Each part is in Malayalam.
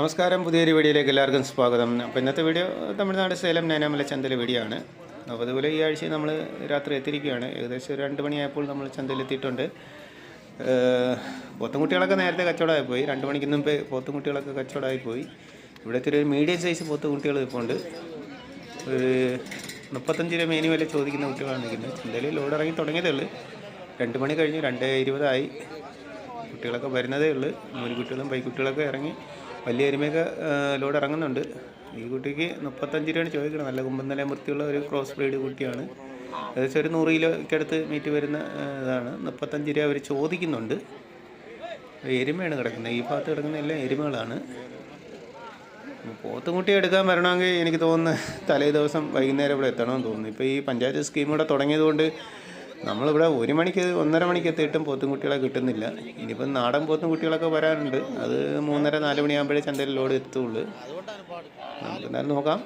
നമസ്കാരം. പുതിയൊരു വീഡിയോയിലേക്ക് എല്ലാവർക്കും സ്വാഗതം. അപ്പോൾ ഇന്നത്തെ വീഡിയോ തമിഴ്നാട് സേലം നൈനാമല ചന്തയിലെ വീഡിയോ ആണ്. അപ്പോൾ അതുപോലെ ഈ ആഴ്ച നമ്മൾ രാത്രി എത്തിയിരിക്കുകയാണ്. ഏകദേശം ഒരു രണ്ട് മണിയായപ്പോൾ നമ്മൾ ചന്തയിലെത്തിയിട്ടുണ്ട്. പോത്തുംകുട്ടികളൊക്കെ നേരത്തെ കച്ചവടമായി പോയി. രണ്ട് മണിക്ക് മുമ്പേ പോത്തുംകുട്ടികളൊക്കെ കച്ചവടമായി പോയി. ഇവിടുത്തെ ഒരു മീഡിയം സൈസ് പോത്തുകുട്ടികൾ ഇപ്പോൾ ഉണ്ട്. ഒരു മുപ്പത്തഞ്ച് രൂപ മേനി വില ചോദിക്കുന്ന കുട്ടികളാണ് നിൽക്കുന്നത്. ചന്തയിൽ ലോഡ് ഇറങ്ങി തുടങ്ങിയതേ ഉള്ളൂ. രണ്ട് മണി കഴിഞ്ഞു രണ്ട് ഇരുപതായി. കുട്ടികളൊക്കെ വരുന്നതേ ഉള്ളൂ. മൂന്ന് കുട്ടികളും പൈക്കുട്ടികളൊക്കെ ഇറങ്ങി. വലിയ എരുമയൊക്കെ ലോഡ് ഇറങ്ങുന്നുണ്ട്. ഈ കുട്ടിക്ക് മുപ്പത്തഞ്ച് രൂപയാണ് ചോദിക്കുന്നത് നല്ല കുമ്പന്തല വൃത്തിയുള്ള ഒരു ക്രോസ് ബ്രീഡ് കുട്ടിയാണ്. ഏകദേശം ഒരു നൂറ് കിലോയ്ക്ക് അടുത്ത് മീറ്റ് വരുന്ന ഇതാണ്. മുപ്പത്തഞ്ച് രൂപ അവർ ചോദിക്കുന്നുണ്ട്. എരുമയാണ് കിടക്കുന്നത്. ഈ ഭാഗത്ത് കിടക്കുന്ന എല്ലാം എരുമകളാണ്. പോത്തുംകുട്ടി എടുക്കാൻ വരണമെങ്കിൽ എനിക്ക് തോന്നുന്നു തലേ ദിവസം വൈകുന്നേരം ഇവിടെ എത്തണമെന്ന് തോന്നുന്നു. ഇപ്പോൾ ഈ പഞ്ചായത്ത് സ്കീം ഇവിടെ തുടങ്ങിയതുകൊണ്ട് നമ്മളിവിടെ ഒരു മണിക്ക് ഒന്നര മണിക്ക് എത്തിയിട്ടും പോത്തുംകുട്ടികളെ കിട്ടുന്നില്ല. ഇനിയിപ്പം നാടൻ പോത്തുംകുട്ടികളൊക്കെ വരാനുണ്ട്. അത് മൂന്നര നാല് മണിയാകുമ്പോഴേ ചന്തയിൽ ലോഡ് എത്തുള്ളൂ. നമുക്ക് എന്തായാലും നോക്കാം.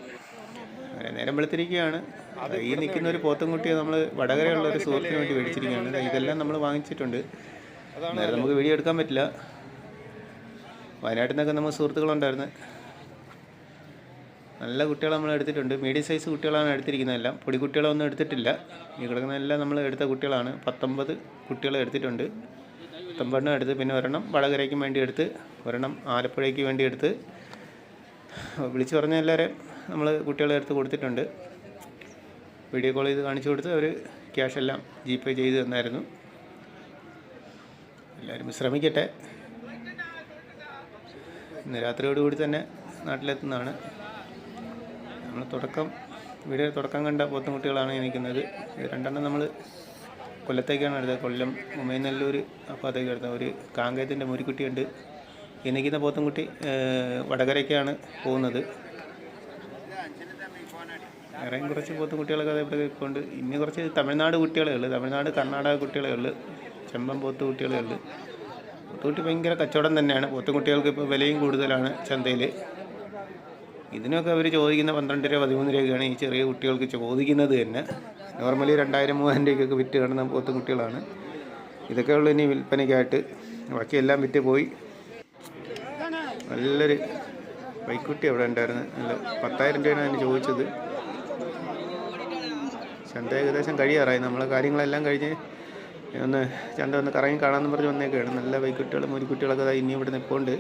നേരം വെളുത്തിരിക്കുകയാണ്. ഈ നിൽക്കുന്ന ഒരു പോത്തുംകുട്ടിയെ നമ്മൾ വടകരയുള്ള ഒരു സുഹൃത്തിന് വേണ്ടി മേടിച്ചിരിക്കുകയാണ്. ഇതെല്ലാം നമ്മൾ വാങ്ങിച്ചിട്ടുണ്ട്. നേരെ നമുക്ക് വീഡിയോ എടുക്കാൻ പറ്റില്ല. വയനാട്ടിൽ നിന്നൊക്കെ നമ്മൾ സുഹൃത്തുക്കളുണ്ടായിരുന്നു. നല്ല കുട്ടികൾ നമ്മൾ എടുത്തിട്ടുണ്ട്. മീഡിയം സൈസ് കുട്ടികളാണ് എടുത്തിരിക്കുന്നതെല്ലാം പൊടി കുട്ടികളൊന്നും എടുത്തിട്ടില്ല. ഈ കിടക്കുന്നതെല്ലാം നമ്മൾ എടുത്ത കുട്ടികളാണ്. പത്തൊമ്പത് കുട്ടികൾ എടുത്തിട്ടുണ്ട്. പത്തൊമ്പതെണ്ണം എടുത്ത് പിന്നെ ഒരെണ്ണം വടകരയ്ക്കും വേണ്ടി എടുത്ത് ഒരെണ്ണം ആലപ്പുഴയ്ക്ക് വേണ്ടി എടുത്ത്. വിളിച്ചു പറഞ്ഞ എല്ലാവരെയും നമ്മൾ കുട്ടികളെ എടുത്ത് കൊടുത്തിട്ടുണ്ട്. വീഡിയോ കോൾ ചെയ്ത് കാണിച്ചു കൊടുത്ത് അവർ ക്യാഷ് എല്ലാം ജി പേ ചെയ്ത് തന്നായിരുന്നു. എല്ലാവരും ശ്രമിക്കട്ടെ ഇന്ന് രാത്രിയോടുകൂടി തന്നെ നാട്ടിലെത്തുന്നതാണ്. നമ്മൾ തുടക്കം വീഡിയോ തുടക്കം കണ്ട പോത്തുംകുട്ടികളാണ് ഇത് രണ്ടെണ്ണം നമ്മൾ കൊല്ലത്തേക്കാണ് എടുത്തത്. കൊല്ലം ഉമയനല്ലൂർ ഭാഗത്തേക്ക് എടുത്തത്. ഒരു കാങ്കയത്തിന്റെ മുരിക്കുട്ടിയുണ്ട്. എനിക്കുന്ന പോത്തുംകുട്ടി വടകരയ്ക്കാണ് പോകുന്നത്. വേറെയും കുറച്ച് പോത്തും കുട്ടികളൊക്കെ ഇവിടെ കൊണ്ട് ഇനി കുറച്ച് തമിഴ്നാട് കുട്ടികളേ ഉള്ളു. തമിഴ്നാട് കർണാടക കുട്ടികളേ ഉള്ളു. ചെമ്പൻ പോത്ത് കുട്ടികളേ ഉള്ളു. പോത്തുകുട്ടി ഭയങ്കര കച്ചവടം തന്നെയാണ്. പോത്തും കുട്ടികൾക്ക് ഇപ്പോൾ വിലയും കൂടുതലാണ് ചന്തയിൽ ഇതിനൊക്കെ അവർ ചോദിക്കുന്ന പന്ത്രണ്ട് രൂപ പതിമൂന്ന് രൂപയൊക്കെയാണ് ഈ ചെറിയ കുട്ടികൾക്ക് ചോദിക്കുന്നത് തന്നെ. നോർമലി രണ്ടായിരം മൂവായിരം രൂപയ്ക്കൊക്കെ വിറ്റ് കാണുന്ന പോത്തും കുട്ടികളാണ്. ഇതൊക്കെ ഉള്ളു ഇനി വിൽപ്പനയ്ക്കായിട്ട്. ബാക്കിയെല്ലാം വിറ്റ് പോയി. നല്ലൊരു ബൈക്കുട്ടി അവിടെ ഉണ്ടായിരുന്നു. നല്ല പത്തായിരം രൂപയാണ് അതിന് ചോദിച്ചത്. ചന്ത ഏകദേശം കഴിയാറായി. നമ്മളെ കാര്യങ്ങളെല്ലാം കഴിഞ്ഞ് ഒന്ന് ചന്ത ഒന്ന് കറങ്ങി കാണാമെന്ന് പറഞ്ഞ് വന്നേക്കാണ്. നല്ല ബൈക്കുട്ടികളും മുരിക്കുട്ടികളൊക്കെ ഇനി ഇവിടെ നിൽപ്പുണ്ട്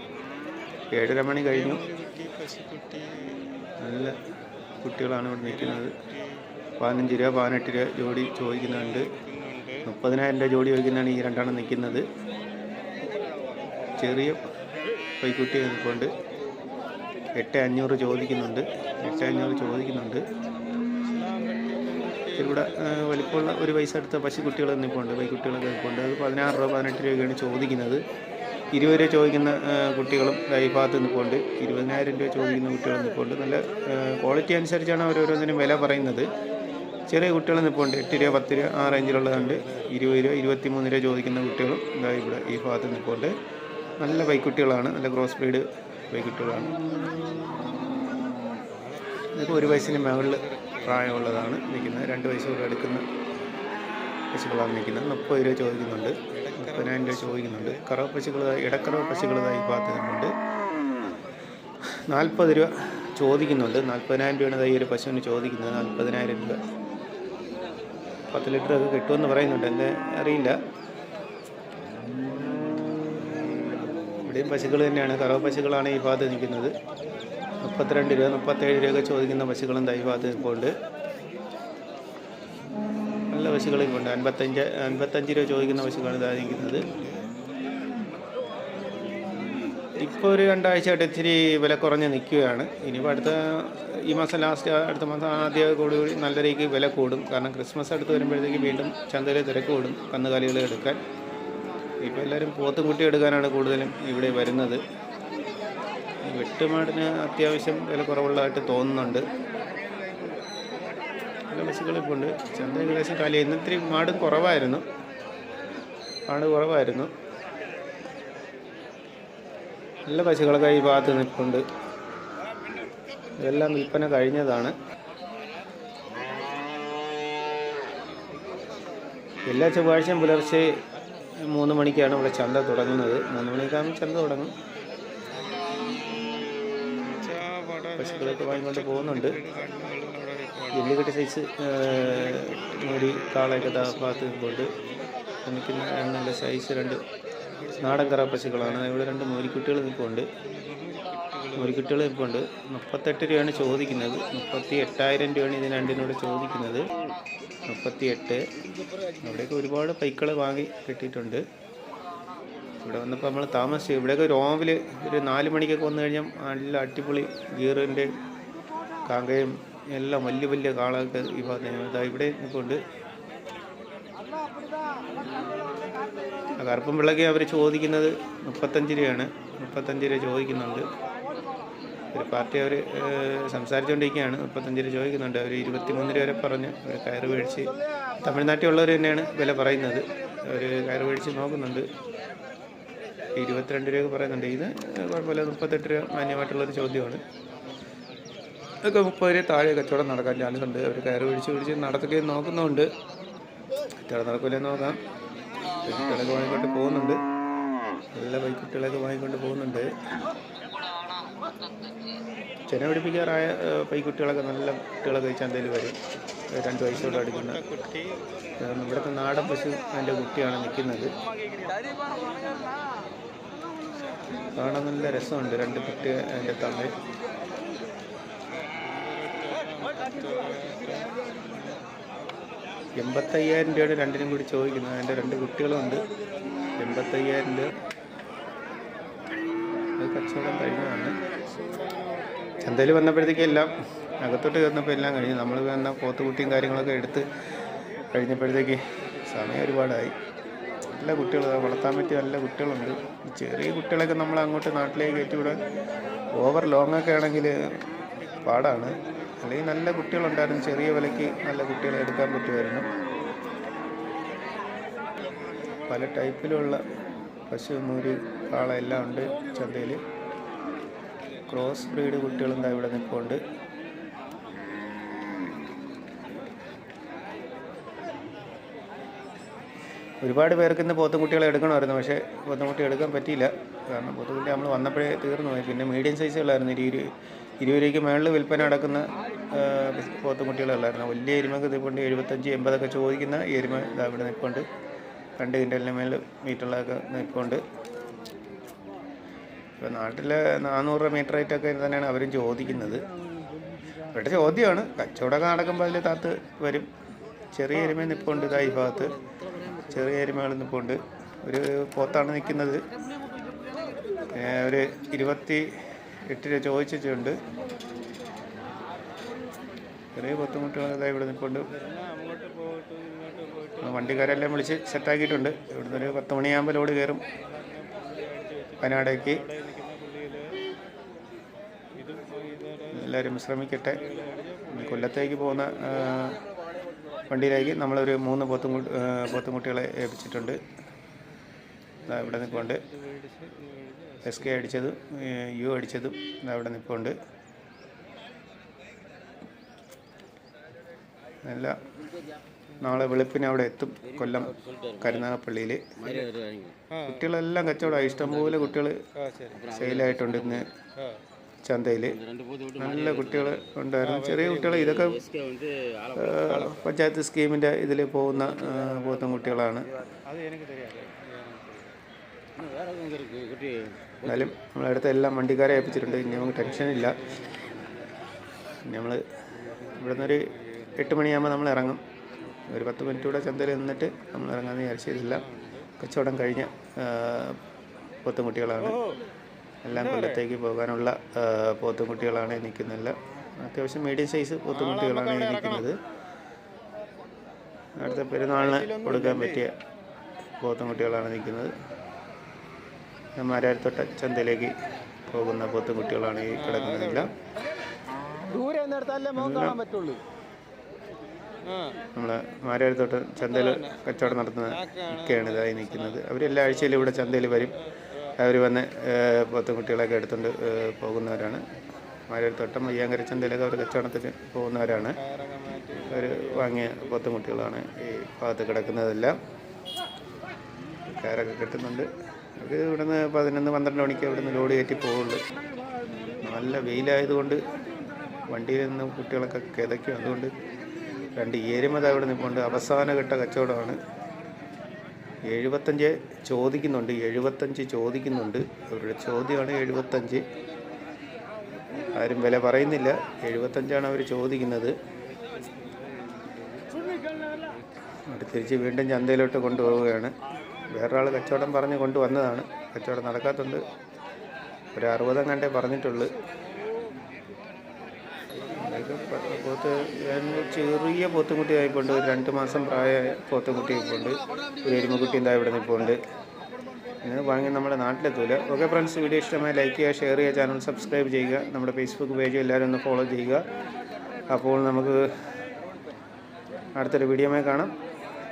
ഏഴര മണി കഴിഞ്ഞു. നല്ല കുട്ടികളാണ് ഇവിടെ നിൽക്കുന്നത്. പതിനഞ്ച് രൂപ പതിനെട്ട് രൂപ ജോഡി ചോദിക്കുന്നുണ്ട്. മുപ്പതിനായിരം രൂപ ജോഡി ചോദിക്കുന്നതാണ് ഈ രണ്ടെണ്ണം നിൽക്കുന്നത്. ചെറിയ പൈക്കുട്ടി നിൽപ്പുണ്ട്. എട്ട് അഞ്ഞൂറ് ചോദിക്കുന്നുണ്ട്. എട്ട് അഞ്ഞൂറ് ചോദിക്കുന്നുണ്ട്. ഇവിടെ വലിപ്പമുള്ള ഒരു പൈസ എടുത്ത പശുക്കുട്ടികൾ നിൽപ്പുണ്ട്. പൈക്കുട്ടികളൊക്കെ നിൽപ്പുണ്ട്. അത് പതിനാറ് രൂപ പതിനെട്ട് രൂപയൊക്കെയാണ് ചോദിക്കുന്നത്. ഇരുപത് രൂപ ചോദിക്കുന്ന കുട്ടികളും ഈ ഭാഗത്ത് നിൽപ്പുണ്ട്. ഇരുപതിനായിരം രൂപ ചോദിക്കുന്ന കുട്ടികളും നിൽപ്പുണ്ട്. നല്ല ക്വാളിറ്റി അനുസരിച്ചാണ് ഓരോരോന്നിനും വില പറയുന്നത്. ചെറിയ കുട്ടികൾ നിൽപ്പുണ്ട്. എട്ട് രൂപ പത്ത് രൂപ ആ റേഞ്ചിലുള്ളതുണ്ട് ഇരുപത് രൂപ ഇരുപത്തി മൂന്ന് രൂപ ചോദിക്കുന്ന കുട്ടികളും ഇതാ ഇവിടെ ഈ ഭാഗത്ത് നിൽപ്പുണ്ട്. നല്ല ബൈക്കുട്ടികളാണ് നല്ല ക്രോസ് ബ്രീഡ് ബൈക്കുട്ടികളാണ് ഇതൊക്കെ ഒരു വയസ്സിന് മുകളിൽ പ്രായമുള്ളതാണ്. നിൽക്കുന്നത് രണ്ട് വയസ്സുകൂടെ എടുക്കുന്ന പശുക്കളാണ് നിൽക്കുന്നത്. മുപ്പത് രൂപ ചോദിക്കുന്നുണ്ട്. മുപ്പതിനായിരം രൂപ ചോദിക്കുന്നുണ്ട്. കറവ പശുക്കൾ ഇടക്കറവ പശുക്കൾ ഈ ഭാഗത്തുണ്ട് നാൽപ്പത് രൂപ ചോദിക്കുന്നുണ്ട്. നാൽപ്പതിനായിരം രൂപയാണ് ഈ ഒരു പശുവിന് ചോദിക്കുന്നത്. നാൽപ്പതിനായിരം രൂപ. പത്ത് ലിറ്റർ ഒക്കെ കിട്ടുമെന്ന് പറയുന്നുണ്ട്. എന്നെ അറിയില്ല. ഇവിടെയും പശുക്കൾ തന്നെയാണ്. കറവ പശുക്കളാണ് ഈ ഭാഗത്ത് നിൽക്കുന്നത്. മുപ്പത്തിരണ്ട് രൂപ മുപ്പത്തേഴ് രൂപ ചോദിക്കുന്ന പശുക്കളും തൈ ഭാഗത്ത് നിൽപ്പുണ്ട്. നല്ല ഉണ്ട് അൻപത്തഞ്ച് അൻപത്തഞ്ച് രൂപ ചോദിക്കുന്ന പശുക്കളാണ് ഇതായിരിക്കുന്നത്. ഇപ്പോൾ ഒരു രണ്ടാഴ്ചയായിട്ട് ഇച്ചിരി വില കുറഞ്ഞ് നിൽക്കുകയാണ്. ഇനിയിപ്പോൾ അടുത്ത ഈ മാസം ലാസ്റ്റ് അടുത്ത മാസം ആദ്യം കൂടി നല്ല രീതിക്ക് വില കൂടും. കാരണം ക്രിസ്മസ് അടുത്ത് വരുമ്പോഴത്തേക്ക് വീണ്ടും ചന്തയിൽ തിരക്ക് കൂടും കന്നുകാലികൾ എടുക്കാൻ. ഇപ്പോൾ എല്ലാവരും പോത്തും കുട്ടി എടുക്കാനാണ് കൂടുതലും ഇവിടെ വരുന്നത്. വെട്ടുമാടിന് അത്യാവശ്യം വില കുറവുള്ളതായിട്ട് തോന്നുന്നുണ്ട്. നല്ല പശുക്കളിപ്പോൾ ഉണ്ട് ചന്ത ഏകദേശം കാലി. ഇന്ന് ഇത്തിരി മാടും കുറവായിരുന്നു. ആട് കുറവായിരുന്നു. നല്ല പശുക്കളൊക്കെ ഈ ഭാഗത്ത് നിൽപ്പുണ്ട്. ഇതെല്ലാം വിൽപ്പന കഴിഞ്ഞതാണ്. എല്ലാ ചൊവ്വാഴ്ചയും പുലർച്ചെ മൂന്ന് മണിക്കാണ് ഇവിടെ ചന്ത തുടങ്ങുന്നത്. മൂന്ന് മണിക്കാകുമ്പോൾ ചന്ത തുടങ്ങും. പശുക്കളൊക്കെ വാങ്ങിക്കൊണ്ട് പോകുന്നുണ്ട്. എല്ലുകെട്ടി സൈസ് ഒരു കാളയൊക്കെ ഭാഗത്ത് നിൽപ്പുണ്ട്. നിൽക്കുന്ന നല്ല സൈസ് രണ്ട് നാടൻ കറ പശുക്കളാണ്. ഇവിടെ രണ്ട് മോരിക്കുട്ടികൾ നിൽപ്പുണ്ട്. മോരിക്കുട്ടികൾ നിൽപ്പുണ്ട്. മുപ്പത്തെട്ട് രൂപയാണ് ചോദിക്കുന്നത്. മുപ്പത്തി എട്ടായിരം രൂപയാണ് ഇതിന് രണ്ടിനോട് ചോദിക്കുന്നത്. മുപ്പത്തി എട്ട് അവിടെയൊക്കെ ഒരുപാട് പൈക്കൾ വാങ്ങി കിട്ടിയിട്ടുണ്ട്. ഇവിടെ വന്നപ്പോൾ നമ്മൾ താമസിച്ചു. ഇവിടെയൊക്കെ രാവിലെ ഒരു നാല് മണിക്കൊക്കെ വന്നു കഴിഞ്ഞാൽ നല്ല അടിപൊളി ഗീറിന്റെ കാങ്കയും എല്ലാം വലിയ വലിയ കാളൊക്കെ ഈ ഭാഗത്ത് ഇവിടെ നിൽപ്പുണ്ട്. കറുപ്പും പിള്ളക്ക് അവർ ചോദിക്കുന്നത്. മുപ്പത്തഞ്ച് രൂപയാണ്. മുപ്പത്തഞ്ച് രൂപ ചോദിക്കുന്നുണ്ട്. ഒരു പാർട്ടി അവർ സംസാരിച്ചുകൊണ്ടിരിക്കുകയാണ് മുപ്പത്തഞ്ച് രൂപ ചോദിക്കുന്നുണ്ട്. അവർ ഇരുപത്തിമൂന്ന് രൂപ വരെ പറഞ്ഞ് അവർ കയറ് മേടിച്ച് തമിഴ്നാട്ടിലുള്ളവർ തന്നെയാണ് വില പറയുന്നത്. അവർ കയറ് മേടിച്ച് നോക്കുന്നുണ്ട്. ഇരുപത്തിരണ്ട് രൂപ പറയുന്നുണ്ട്. ഇത് കുഴപ്പമില്ല. മുപ്പത്തെട്ട് രൂപ മാന്യമായിട്ടുള്ളൊരു ചോദ്യമാണ്. ഇതൊക്കെ മുപ്പത് താഴെ കച്ചവടം നടക്കാൻ ചാൻസ് ഉണ്ട്. അവർ കയറ് പിടിച്ച് പിടിച്ച് നടത്തുകയും നോക്കുന്നുണ്ട്. കച്ചവടം നടക്കില്ലേ നോക്കാം. കുട്ടികളൊക്കെ വാങ്ങിക്കൊണ്ട് പോകുന്നുണ്ട്. നല്ല പൈക്കുട്ടികളൊക്കെ വാങ്ങിക്കൊണ്ട് പോകുന്നുണ്ട്. ചെന പിടിപ്പിക്കാറായ പൈക്കുട്ടികളൊക്കെ നല്ല കുട്ടികളൊക്കെ ചന്തയിൽ വരും. രണ്ട് വയസ്സോടെ അടിക്കുന്ന ഇവിടുത്തെ നാടൻ പശു അതിന്റെ കുട്ടിയാണ് നിൽക്കുന്നത്. കാണാൻ നല്ല രസമുണ്ട്. രണ്ട് കുട്ടി അതിന്റെ തമ്മിൽ. എൺപത്തയ്യായിരം രൂപയുടെ രണ്ടിനും കൂടി ചോദിക്കുന്നത് എന്റെ രണ്ട് കുട്ടികളുണ്ട്. എൺപത്തയ്യായിരം രൂപ. അത് കച്ചവടം കഴിഞ്ഞതാണ്. ചന്തയിൽ വന്നപ്പോഴത്തേക്കും എല്ലാം അകത്തോട്ട് കയറുന്നപ്പോൾ എല്ലാം കഴിഞ്ഞു. നമ്മൾ വന്ന പോത്തുകുട്ടിയും കാര്യങ്ങളൊക്കെ എടുത്ത് കഴിഞ്ഞപ്പോഴത്തേക്ക് സമയം ഒരുപാടായി. നല്ല കുട്ടികൾ വളർത്താൻ പറ്റിയ നല്ല കുട്ടികളുണ്ട്. ചെറിയ കുട്ടികളൊക്കെ നമ്മൾ അങ്ങോട്ട് നാട്ടിലേക്ക് കയറ്റി വിടാൻ ഓവർ ലോങ്ങൊക്കെ ആണെങ്കിൽ പാടാണ്. അല്ലെങ്കിൽ നല്ല കുട്ടികളുണ്ടായിരുന്നു. ചെറിയ വിലയ്ക്ക് നല്ല കുട്ടികളെ എടുക്കാൻ പറ്റുമായിരുന്നു. പല ടൈപ്പിലുള്ള പശു മൂരി കാള എല്ലാം ഉണ്ട് ചന്തയിൽ ക്രോസ് ബ്രീഡ് കുട്ടികളും ദാ ഇവിടെ നിൽപ്പുണ്ട്. ഒരുപാട് പേർക്ക് ഇന്ന് പോത്തുംകുട്ടികളെ എടുക്കണമായിരുന്നു. പക്ഷേ പോത്തുംകുട്ടി എടുക്കാൻ പറ്റിയില്ല. കാരണം പോത്തുകുട്ടി നമ്മൾ വന്നപ്പോഴേ തീർന്നു പോയി. പിന്നെ മീഡിയം സൈസുകളായിരുന്നു. ഇരു ഇരു ഇരുപത് രൂപയ്ക്ക് മുകളിൽ വിൽപ്പന നടക്കുന്ന ആ, പോത്തുംകുട്ടികളല്ലായിരുന്നു വലിയ എരുമക്ക് നിൽപ്പുണ്ട് എഴുപത്തഞ്ച് എൺപതൊക്കെ ചോദിക്കുന്ന എരുമ ഇതാ ഇവിടെ നിൽപ്പുണ്ട്. രണ്ട് കിന്റലിന് മേൽ മീറ്ററിലൊക്കെ നിൽപ്പുണ്ട്. ഇപ്പോൾ നാട്ടിൽ നാനൂറ് മീറ്റർ റേറ്റൊക്കെ തന്നെയാണ് അവരും ചോദിക്കുന്നത്. ഇവിടെ ചോദ്യമാണ്. കച്ചവടമൊക്കെ നടക്കുമ്പോൾ അതിൽ താത്ത് വരും. ചെറിയ എരുമ നിൽപ്പുണ്ട് ഇതായി ഭാഗത്ത്. ചെറിയ എരുമകൾ നിൽപ്പുണ്ട് ഒരു പോത്താണ് നിൽക്കുന്നത് ഒരു ഇരുപത്തി എട്ട് രൂപ ചോദിച്ചിട്ടുണ്ട്. ചെറിയ ബുദ്ധിമുട്ടുകൾ ഇവിടെ നിൽപ്പുണ്ട്. വണ്ടിക്കാരെല്ലാം വിളിച്ച് സെറ്റാക്കിയിട്ടുണ്ട് ഇവിടുന്ന് ഒരു പത്ത് മണിയാകുമ്പോൾ ലോഡ് കയറും വയനാടേക്ക്. എല്ലാവരും ശ്രമിക്കട്ടെ. കൊല്ലത്തേക്ക് പോകുന്ന വണ്ടിയിലേക്ക് നമ്മളൊരു മൂന്ന് പോത്തും പോത്തുംകുട്ടികളെ ഏൽപ്പിച്ചിട്ടുണ്ട്. ഇവിടെ നിൽപ്പുണ്ട്. എസ് കെ അടിച്ചതും യു അടിച്ചതും ദാ ഇവിടെ നിൽപ്പുണ്ട്. നല്ല നാളെ വെളുപ്പിന് അവിടെ എത്തും. കൊല്ലം കരുനാഗപ്പള്ളിയിൽ കുട്ടികളെല്ലാം കച്ചവടമായി ഇഷ്ടംപോലെ കുട്ടികൾ സെയിലായിട്ടുണ്ട് ഇന്ന് ചന്തയിൽ നല്ല കുട്ടികൾ ഉണ്ടായിരുന്നു. ചെറിയ കുട്ടികൾ ഇതൊക്കെ പഞ്ചായത്ത് സ്കീമിന്റെ ഇതിൽ പോകുന്ന പോകുന്ന കുട്ടികളാണ്. എന്നാലും നമ്മളടുത്ത് എല്ലാം വണ്ടിക്കാരെ ഏൽപ്പിച്ചിട്ടുണ്ട്. ഇനി നമുക്ക് ടെൻഷനില്ല. നമ്മൾ ഇവിടെ നിന്നൊരു എട്ട് മണിയാകുമ്പോൾ നമ്മൾ ഇറങ്ങും. ഒരു പത്ത് മിനിറ്റ് കൂടെ ചന്തയിൽ നിന്നിട്ട് നമ്മൾ ഇറങ്ങാമെന്ന് വിചാരിച്ചിട്ടില്ല കച്ചവടം കഴിഞ്ഞ പോത്തുംകുട്ടികളാണ്. കുട്ടികളാണ് എല്ലാം കൊല്ലത്തേക്ക് പോകാനുള്ള പോത്തുംകുട്ടികളാണ് പോത്തും കുട്ടികളാണ് നിൽക്കുന്നില്ല അത്യാവശ്യം മീഡിയം സൈസ് പോത്തുംകുട്ടികളാണ് നിൽക്കുന്നത്. അടുത്ത പെരുന്നാളിന് കൊടുക്കാൻ പറ്റിയ പോത്തുംകുട്ടികളാണ് നിൽക്കുന്നത്. മാരാരത്തൊട്ട ചന്തയിലേക്ക് പോകുന്ന പോത്തുംകുട്ടികളാണ് ഈ കിടക്കുന്നതെല്ലാം. ദൂരെ നിർത്താനല്ലേ മോൻ കാണാൻ പറ്റുള്ളൂ. നമ്മൾ മാരാരത്തോട്ട് ചന്തയിൽ കച്ചവടം നടത്തുന്ന ഒക്കെയാണ് ഇതായി നിൽക്കുന്നത്. അവർ എല്ലാ ആഴ്ചയിലും ഇവിടെ ചന്തയിൽ വരും. അവർ വന്ന് പത്ത് പോത്തും കുട്ടികളൊക്കെ എടുത്തുകൊണ്ട് പോകുന്നവരാണ്. മാരാരത്തോട്ടം അയ്യാങ്കര ചന്തയിലൊക്കെ അവർ കച്ചവടത്തിന് പോകുന്നവരാണ്. അവർ വാങ്ങിയ പത്ത് കുട്ടികളാണ് ഈ ഭാഗത്ത് കിടക്കുന്നതെല്ലാം. കയറൊക്കെ കിട്ടുന്നുണ്ട്. അവർ ഇവിടുന്ന് പതിനൊന്ന് പന്ത്രണ്ട് മണിക്ക് ഇവിടുന്ന് ലോഡ് കയറ്റി പോകുള്ളൂ നല്ല വെയിലായതുകൊണ്ട് വണ്ടിയിൽ നിന്ന് കുട്ടികളൊക്കെ കിതയ്ക്കും. അതുകൊണ്ട് രണ്ട് ഏരുമത അവിടെ നിൽപ്പുണ്ട് അവസാനഘട്ട കച്ചവടമാണ്. എഴുപത്തഞ്ച് ചോദിക്കുന്നുണ്ട്. എഴുപത്തഞ്ച് ചോദിക്കുന്നുണ്ട്. അവരുടെ ചോദ്യമാണ് എഴുപത്തഞ്ച്. ആരും വില പറയുന്നില്ല. എഴുപത്തഞ്ചാണ് അവർ ചോദിക്കുന്നത്. എന്നിട്ട് തിരിച്ച് വീണ്ടും ചന്തയിലോട്ട് കൊണ്ടുപോവുകയാണ്. വേറൊരാൾ കച്ചവടം പറഞ്ഞ് കൊണ്ടുവന്നതാണ്. കച്ചവടം നടക്കാത്തുണ്ട്. ഒരു അറുപതം കണ്ടേ പറഞ്ഞിട്ടുള്ളൂ. പോത്ത് ചെറിയ പോത്തുംകുട്ടി ആയിപ്പോണ്ട് ഒരു രണ്ട് മാസം പ്രായമായ പോത്തുംകുട്ടി ആയിപ്പോണ്ട് ഒരു എരുമക്കുട്ടി എന്താ ഇവിടെ നിൽപ്പുണ്ട് ഇങ്ങനെ വാങ്ങി നമ്മുടെ നാട്ടിലെത്തൂല. ഓക്കെ ഫ്രണ്ട്സ് വീഡിയോ ഇഷ്ടമായി ലൈക്ക് ചെയ്യുക ഷെയർ ചെയ്യുക ചാനൽ സബ്സ്ക്രൈബ് ചെയ്യുക. നമ്മുടെ ഫേസ്ബുക്ക് പേജും എല്ലാവരും ഒന്ന് ഫോളോ ചെയ്യുക. അപ്പോൾ നമുക്ക് അടുത്തൊരു വീഡിയോമായി കാണാം.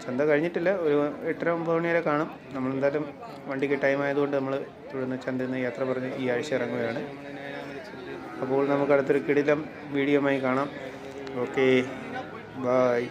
ചന്ത കഴിഞ്ഞിട്ടില്ല. ഒരു എട്ടര ഒമ്പത് മണി വരെ കാണും. നമ്മളെന്തായാലും വണ്ടിക്ക് ടൈം ആയതുകൊണ്ട് നമ്മൾ തുടർന്ന് ചന്തയിൽ നിന്ന് യാത്ര പറഞ്ഞ് ഈ ആഴ്ച ഇറങ്ങുകയാണ്. അപ്പോൾ നമുക്ക് അടുത്തൊരു കിടിലം വീഡിയോമായി കാണാം. Okay bye